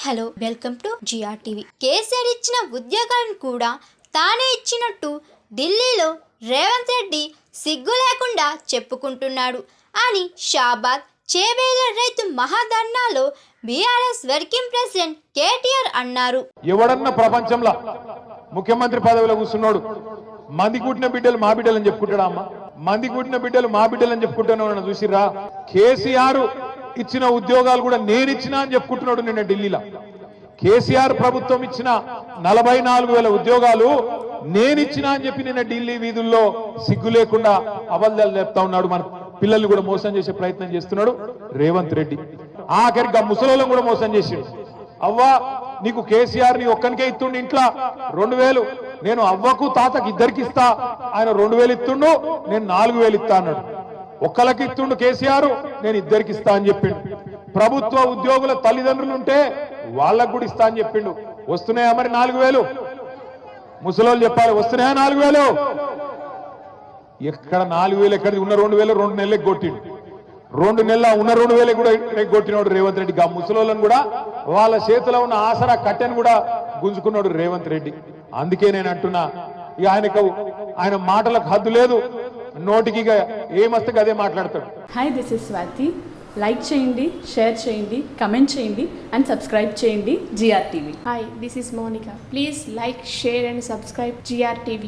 Hello welcome to GR TV. KCR ఇచ్చిన ఉద్యోగాలను కూడా తానే ఇచ్చినట్టు ఢిల్లీలో రేవంత్ రెడ్డి సిగ్గు లేకుండా చెప్పుకుంటున్నాడు అని షాబాద్ చేవేల రైతు మహాధర్నాలో బీఆర్ఎస్ వర్కింగ్ ప్రెసిడెంట్ కేటీఆర్ అన్నారు. ఎవడన్నా ప్రపంచంలో ముఖ్యమంత్రి పదవిలో కూర్చున్నాడు. మంది కుట్టిన బిడ్డలు మా బిడ్డలు అని చెప్పుకుంటాడా అమ్మ? మంది కుట్టిన బిడ్డలు మా బిడ్డలు అని చెప్పుకుంటాను చూసిరా కేసీఆర్ ఇచ్చిన ఉద్యోగాలు కూడా నేను ఇచ్చిన అని చెప్పుకుంటున్నాడు నిన్న ఢిల్లీలో. కేసీఆర్ ప్రభుత్వం ఇచ్చిన నలభై నాలుగు వేల ఉద్యోగాలు నేనిచ్చిన అని చెప్పి నిన్న ఢిల్లీ వీధుల్లో సిగ్గు లేకుండా అబద్ధాలు చెప్తా ఉన్నాడు మన పిల్లల్ని కూడా మోసం చేసే ప్రయత్నం చేస్తున్నాడు రేవంత్ రెడ్డి. ఆఖరికి ఆ ముసలోళ్ళని కూడా మోసం చేసిండు అవ్వా నీకు కేసీఆర్ని ఒక్కనికే ఇస్తుండు ఇంట్లో. రెండు వేలు. నేను అవ్వకు తాతకి ఇద్దరికి ఇస్తా. ఆయన రెండు వేలు ఇస్తుండు నేను నాలుగు వేలు ఇస్తా అన్నాడు. ఒక్కలకి ఇస్తుండు కేసీఆర్ నేను ఇద్దరికి ఇస్తా అని చెప్పిండు. ప్రభుత్వ ఉద్యోగుల తల్లిదండ్రులు ఉంటే వాళ్ళకు కూడా ఇస్తా అని చెప్పిండు. వస్తున్నాయా మరి నాలుగు వేలు ముసలోళ్ళు చెప్పాలి వస్తున్నాయా నాలుగు వేలు ఎక్కడ నాలుగు వేలు ఎక్కడ ఉన్న రెండు వేలు రెండు నెలలకు కొట్టిండు. రెండు నెలల ఉన్న రెండు వేలు కూడా కొట్టినాడు రేవంత్ రెడ్డి. గా ముసలోళ్ళను కూడా వాళ్ళ చేతిలో ఉన్న ఆసరా కట్టెను కూడా గుంజుకున్నాడు రేవంత్ రెడ్డి. అందుకే నేను అంటున్నా ఇక ఆయనకు ఆయన మాటలకు హద్దు లేదు. నోటికి ఇక ఏమస్తే అదే మాట్లాడతాడు hi this is Swathi like చేయండి షేర్ చేయండి కమెంట్ చేయండి అండ్ సబ్స్క్రైబ్ చేయండి GR TV Hi, this is Monica. Please like, share, and subscribe GRTV.